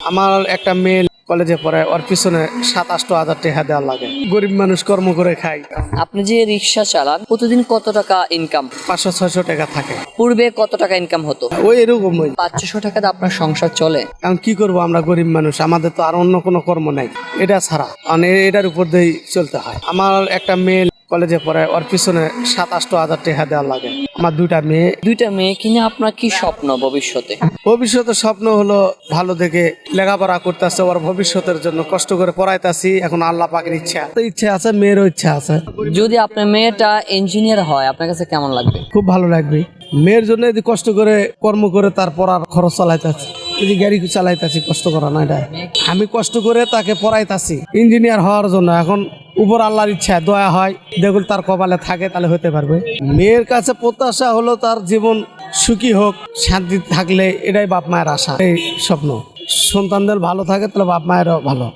আমার একটা মেয়ে কলেজে পড়ে ওর পিছনে সাত আষ্ট হাজার টাকা দেওয়া লাগে। গরিব মানুষ কর্ম করে খাই আপনি যে রিক্সা চালান প্রতিদিন কত টাকা ইনকাম পাঁচশো ছয়শো টাকা থাকে। পূর্বে কত টাকা ইনকাম হতো? ওই এরকমই পাঁচশো টাকাতে আপনার সংসার চলে? কারণ কি করব আমরা গরিব মানুষ? আমাদের তো আর অন্য কোনো কর্ম নাই। এটা ছাড়া। মানে এটার উপর দিয়েই চলতে হয়। আমার একটা মেয়ে কলেজে পড়ে ওর পিছনে সাত আষ্ট হাজার টাকা দেওয়া লাগে। আমার দুইটা মেয়ে। দুইটা মেয়ে কিনে আপনার কি স্বপ্ন ভবিষ্যতে? ভবিষ্যতের স্বপ্ন হলো ভালো দেখে লেখাপড়া করতেছে ওর ভবিষ্যতের জন্য কষ্ট করে পড়াইতাছি এখন আল্লাহ পাকের ইচ্ছা। তো ইচ্ছা আছে মেয়েরও ইচ্ছা আছে। যদি আপনার মেয়েটা ইঞ্জিনিয়ার হয় আপনার কাছে কেমন লাগবে? খুব ভালো লাগবে। মেয়ের জন্য যদি কষ্ট করে কর্ম করে তার পড়ার খরচ চালাইতেছি যদি গাড়ি চালাইতেছি কষ্ট করা না। এটা আমি কষ্ট করে তাকে পড়াইতাছি। ইঞ্জিনিয়ার হওয়ার জন্য এখন উপর আল্লাহর ইচ্ছা, দয়া হয় দেখুন তার কপালে থাকে, তাহলে হতে পারবে। মেয়ের কাছে প্রত্যাশা হলো তার জীবন সুখী হোক, শান্তি থাকলে এটাই বাপ মায়ের আশা, এই স্বপ্ন। সন্তানদের ভালো থাকে, তাহলে বাপ মায়েরও ভালো।